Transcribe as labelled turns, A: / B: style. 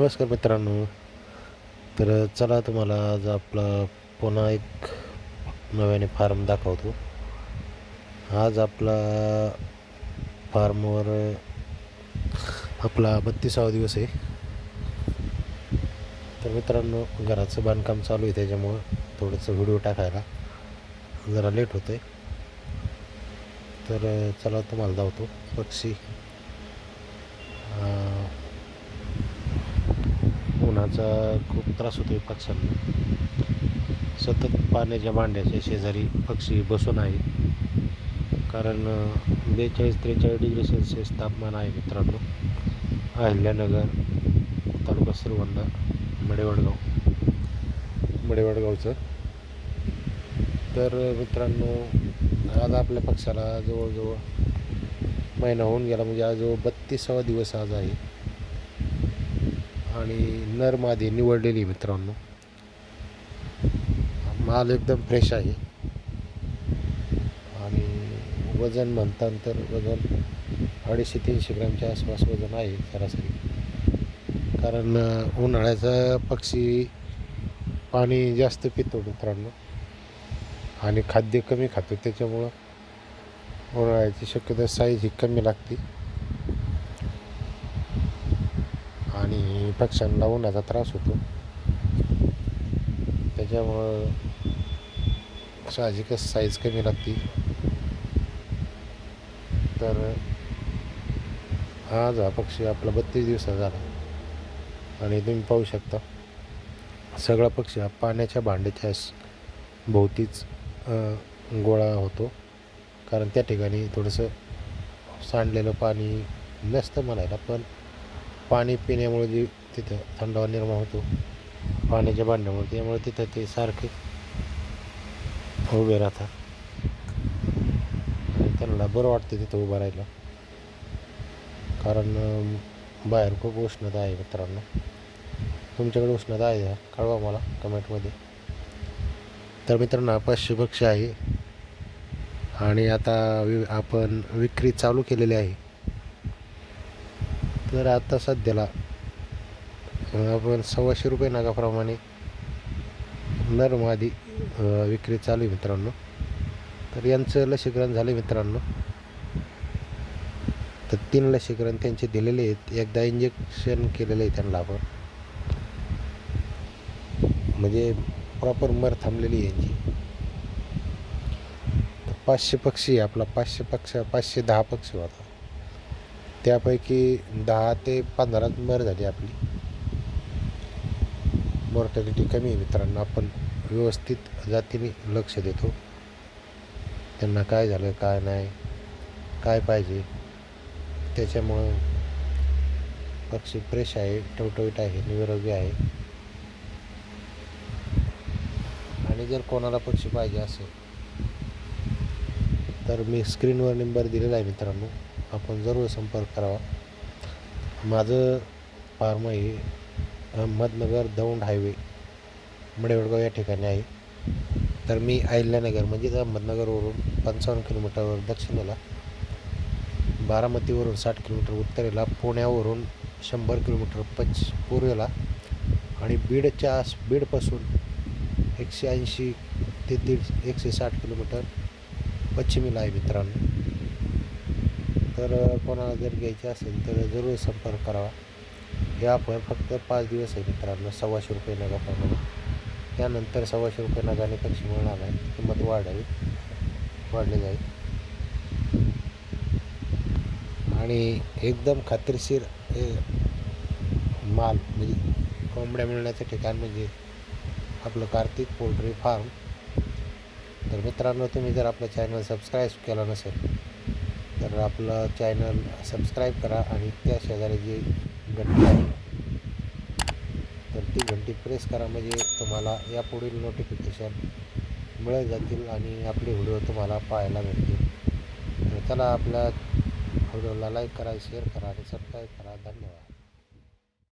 A: नमस्कार मित्रांनो. तर चला तुम्हाला आज आपला पुन्हा एक नव्याने फार्म दाखवतो. आज आपला फार्मवर आपला बत्तीसावा दिवस आहे. तर मित्रांनो घराचं बांधकाम चालू आहे त्याच्यामुळं थोडंसं व्हिडिओ टाकायला जरा लेट होतं आहे तर चला तुम्हाला धावतो पक्षी. उन्हाचा खूप त्रास होतो पक्ष्यांना. सतत पाण्याच्या भांड्याच्या शेजारी पक्षी बसून आहेत कारण बेचाळीस त्रेचाळीस डिग्री सेल्सिअस तापमान आहे मित्रांनो. अहिल्यानगर तालुका सुरवंदा मडेवडगाव. मडेवडगावचं. तर मित्रांनो आज आपल्या पक्षाला जवळजवळ महिना होऊन गेला. म्हणजे आज बत्तीसावा दिवस आज आहे. आणि नर मादी निवडलेली मित्रांनो. माल एकदम फ्रेश आहे. आणि वजन म्हणतात तर वजन अडीचशे तीनशे ग्रॅमच्या आसपास वजन आहे सरासरी. कारण उन्हाळ्याचा पक्षी पाणी जास्त पितो मित्रांनो. आणि खाद्य कमी खातो त्याच्यामुळं उन्हाळ्याची शक्यता साईज ही कमी लागते. आणि पक्ष्यांना उन्हाचा त्रास होतो. त्याच्यामुळं साहजिकच साईज कमी लागते. तर आज हा पक्षी आपला बत्तीस दिवसाचा झाला. आणि तुम्ही पाहू शकता सगळा पक्षी हा पाण्याच्या भांड्याच्या भोवतीच गोळा होतो. कारण त्या ठिकाणी थोडंसं सांडलेलं पाणी नसतं म्हणायला पण पाणी पिण्यामुळे जे तिथं थंडावा निर्माण होतो. पाण्याच्या भांड्यामुळे त्यामुळे तिथं ते सारखे उभे राहतात. त्यांना बरं वाटतं तिथं उभं राहायला. कारण बाहेर खूप उष्णता आहे मित्रांनो. तुमच्याकडे उष्णता आहे का? कळवा मला कमेंटमध्ये. तर मित्रांनो पाचशे पक्षी आहे. आणि आता वि आपण विक्री चालू केलेली आहे. तर आता सध्याला आपण सव्वाशे रुपये नागाप्रमाणे नर मादी विक्री चालू आहे मित्रांनो. तर यांचं लसीकरण झालं मित्रांनो. तर तीन लसीकरण त्यांचे दिलेले आहेत. एकदा इंजेक्शन केलेलं आहे त्यांना आपण. म्हणजे प्रॉपर मर थांबलेली आहे यांची. तर पाचशे पक्षी आपला. पाचशे पक्ष पाचशे दहा पक्षी होता. त्यापैकी दहा ते पंधरा मर झाली आपली. मॉर्टॅलिटी कमी आहे मित्रांनो. आपण व्यवस्थित जातीने लक्ष देतो. त्यांना काय झालं काय नाही काय पाहिजे त्याच्यामुळं पक्षी फ्रेश आहे टवटवीट आहे निरोगी आहे. आणि जर कोणाला पक्षी पाहिजे असेल तर मी स्क्रीनवर नंबर दिलेला आहे मित्रांनो. आपण जरूर संपर्क करावा. माझं फार्म आहे अहमदनगर दौंड हायवे मडेवडगाव या ठिकाणी आहे. तर मी अहिल्यानगर म्हणजेच अहमदनगरवरून पंचावन्न किलोमीटरवर दक्षिणेला बारामतीवरून साठ किलोमीटर उत्तरेला पुण्यावरून शंभर किलोमीटर पच पूर्वेला आणि बीडच्या आस बीडपासून एकशे ऐंशी ते दीड एकशे साठ किलोमीटर पश्चिमेला आहे मित्रांनो. तर कोणाला जर घ्यायचे असेल तर जरूर संपर्क करावा. हे ऑफर फक्त पाच दिवस आहे मित्रांनो सव्वाशे रुपये नगाप्रमाणे त्यानंतर सव्वाशे रुपये नगाने कक्ष मिळणार आहे किंमत वाढावी वाढली जाईल. आणि एकदम खात्रीशीर हे माल म्हणजे कोंबड्या मिळण्याचं ठिकाण म्हणजे आपलं कार्तिक पोल्ट्री फार्म. तर मित्रांनो तुम्ही जर आपलं चॅनल सबस्क्राईब केलं नसेल तर आपलं चॅनल सबस्क्राईब करा आणि त्या शेजारी जे घंटी आहे. तर ती घंटी प्रेस करा म्हणजे तुम्हाला यापुढील नोटिफिकेशन मिळत जातील आणि आपले व्हिडिओ तुम्हाला पाहायला भेटतील. तर चला आपल्या व्हिडिओला लाईक करा शेअर करा आणि सबस्क्राईब करा. धन्यवाद.